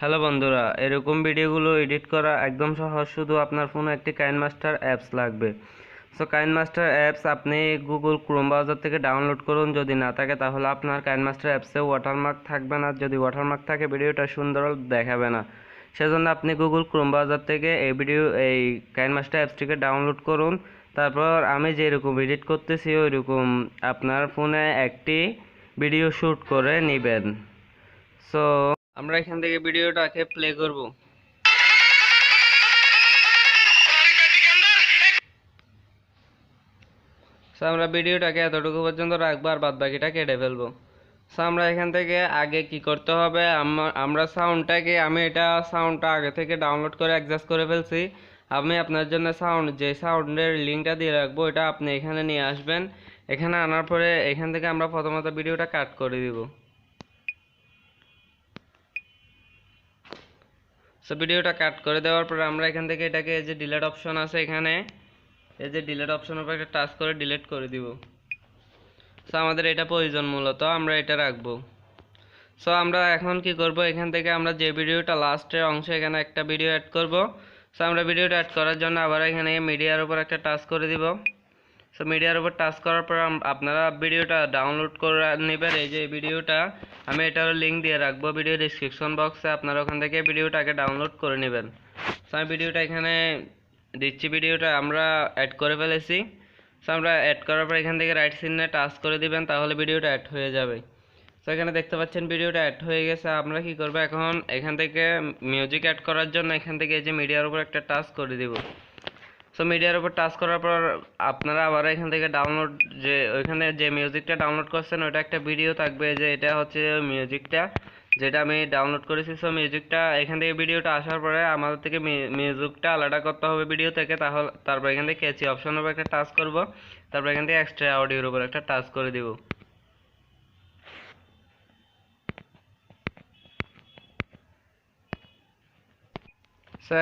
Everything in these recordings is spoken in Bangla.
হ্যালো বন্ধুরা, এরকম ভিডিওগুলো এডিট করা একদম সহজ, শুধু আপনার ফোনে একটি কাইন মাস্টার অ্যাপস লাগবে। সো কাইন মাস্টার অ্যাপস আপনি গুগল ক্রোম ব্রাউজার থেকে ডাউনলোড করুন, যদি না থাকে তাহলে আপনার কাইন মাস্টার অ্যাপসে ওয়াটারমার্ক থাকবে না, যদি ওয়াটারমার্ক থাকে ভিডিওটা সুন্দর দেখাবে না। সেজন্য আপনি গুগল ক্রোম ব্রাউজার থেকে এই ভিডিও এই কাইন মাস্টার অ্যাপসটিকে ডাউনলোড করুন। তারপর আমি যেরকম এডিট করতেছি, ওইরকম আপনার ফোনে একটি ভিডিও শ্যুট করে নেবেন। সো আমরা এখান থেকে ভিডিওটাকে প্লে করব। আমরা ভিডিওটাকে এতটুকু পর্যন্ত রাখব আর বাদ বাকিটা কেটে ফেলব। আমরা এখান থেকে আগে কি করতে হবে? আম- আমরা সাউন্ডটাকে আমি এটা সাউন্ডটা আগে থেকে ডাউনলোড করে অ্যাডজাস্ট করে ফেলছি। আমি আপনার জন্য সাউন্ড যে সাউন্ডের লিঙ্কটা দিয়ে রাখব এটা আপনি এখানে নিয়ে আসবেন। এখানে আনার পরে এখান থেকে আমরা প্রথমত ভিডিওটা কাট করে দিব। সো ভিডিওটা কাট করে দেওয়ার পর আমরা এখান থেকে এটাকে এই যে ডিলেট অপশন আছে এখানে, এই যে ডিলেট অপশনের উপর একটা টাচ করে ডিলিট করে দিব। সো আমাদের এটা প্রয়োজন মূলত, আমরা এটা রাখব। সো আমরা এখন কি করব? এখান থেকে আমরা যে ভিডিওটা লাস্টের অংশে এখানে একটা ভিডিও অ্যাড করব। সো আমরা ভিডিওটা অ্যাড করার জন্য আবার এখানে মিডিয়ার উপর একটা টাচ করে দিব। সো মিডিয়ার উপর টাচ করার পর আপনারা ভিডিওটা ডাউনলোড করে নেবেন। এই যে ভিডিওটা আমি এটার লিঙ্ক দিয়ে রাখব ভিডিও ডিসক্রিপশন বক্সে আপনারা ওখান থেকে ভিডিওটাকে ডাউনলোড করে নেবেন। সো আমি ভিডিওটা এখানে দিচ্ছি। ভিডিওটা আমরা অ্যাড করে ফেলেছি। সো আমরা অ্যাড করার পর এখান থেকে রাইট সিনে টাচ করে দিবেন, তাহলে ভিডিওটা অ্যাড হয়ে যাবে। সো এখানে দেখতে পাচ্ছেন ভিডিওটা অ্যাড হয়ে গেছে। আমরা কি করব এখন? এখান থেকে মিউজিক অ্যাড করার জন্য এখান থেকে এই যে মিডিয়ার উপর একটা টাচ করে দিব। সো মিডিয়ার উপর টাচ করার পর আপনারা আবার এখান থেকে ডাউনলোড যে, ওইখানে যে মিউজিকটা ডাউনলোড করছেন ওটা একটা ভিডিও থাকবে যে, এটা হচ্ছে মিউজিকটা যেটা আমি ডাউনলোড করেছি। সো মিউজিকটা এখান থেকে ভিডিওটা আসার পরে আমাদের থেকে মিউজিকটা আলাদা করতে হবে ভিডিও থেকে। তাহলে, তারপর এখান থেকে ক্যাচি অপশনের উপর একটা টাচ করব। তারপর এখান থেকে এক্সট্রা অডিওর উপর একটা টাচ করে দিব।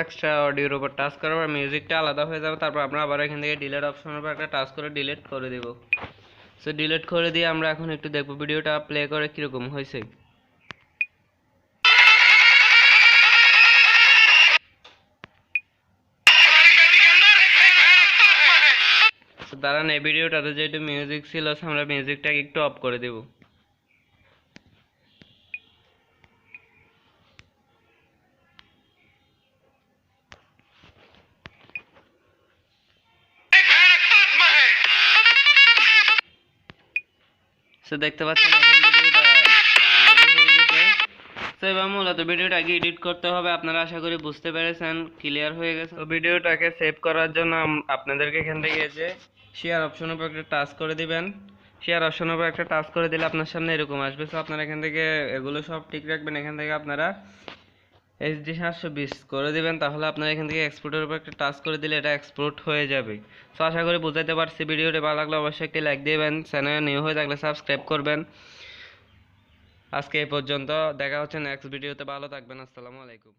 এক্সট্রা অডিওর উপর টাচ করার পর মিউজিকটা আলাদা হয়ে যাবে, তারপর আমরা আবার এখান থেকে ডিলেট অপশনের উপর একটা টাচ করে ডিলিট করে দেব। সো ডিলিট করে দিয়ে আমরা এখন একটু দেখব ভিডিওটা প্লে করে কীরকম হয়েছে। দাঁড়ান, এই ভিডিওটাতে যেহেতু মিউজিক ছিল আমরা মিউজিকটাকে একটু অফ করে দেব। সো দেখতে পাচ্ছেন তো এবার মূলত ভিডিওটাকে এডিট করতে হবে, আপনারা আশা করি বুঝতে পেরেছেন ক্লিয়ার হয়ে গেছে। তো ভিডিওটাকে সেভ করার জন্য আপনাদেরকে এখান থেকে যে শেয়ার অপশনের উপর একটা টাচ করে দিবেন। শেয়ার অপশন উপর একটা টাচ করে দিলে আপনার সামনে এরকম আসবে। তো আপনারা এখান থেকে এগুলো সব ঠিক রাখবেন, এখান থেকে আপনারা এইচডি সাতশো বিশ, করে দেবেন, তাহলে আপনারা এখান থেকে এক্সপোর্টের উপর একটা টাচ করে দিলে এটা এক্সপোর্ট হয়ে যাবে। তো আশা করি বুঝাইতে পারছি, ভিডিওটি ভালো লাগলে অবশ্যই একটি লাইক দিবেন। চ্যানেলে নিউ হয়ে থাকলে সাবস্ক্রাইব করবেন। আজকে এই পর্যন্ত, দেখা হচ্ছে নেক্সট ভিডিওতে ভালো থাকবেন, আসসালামু আলাইকুম।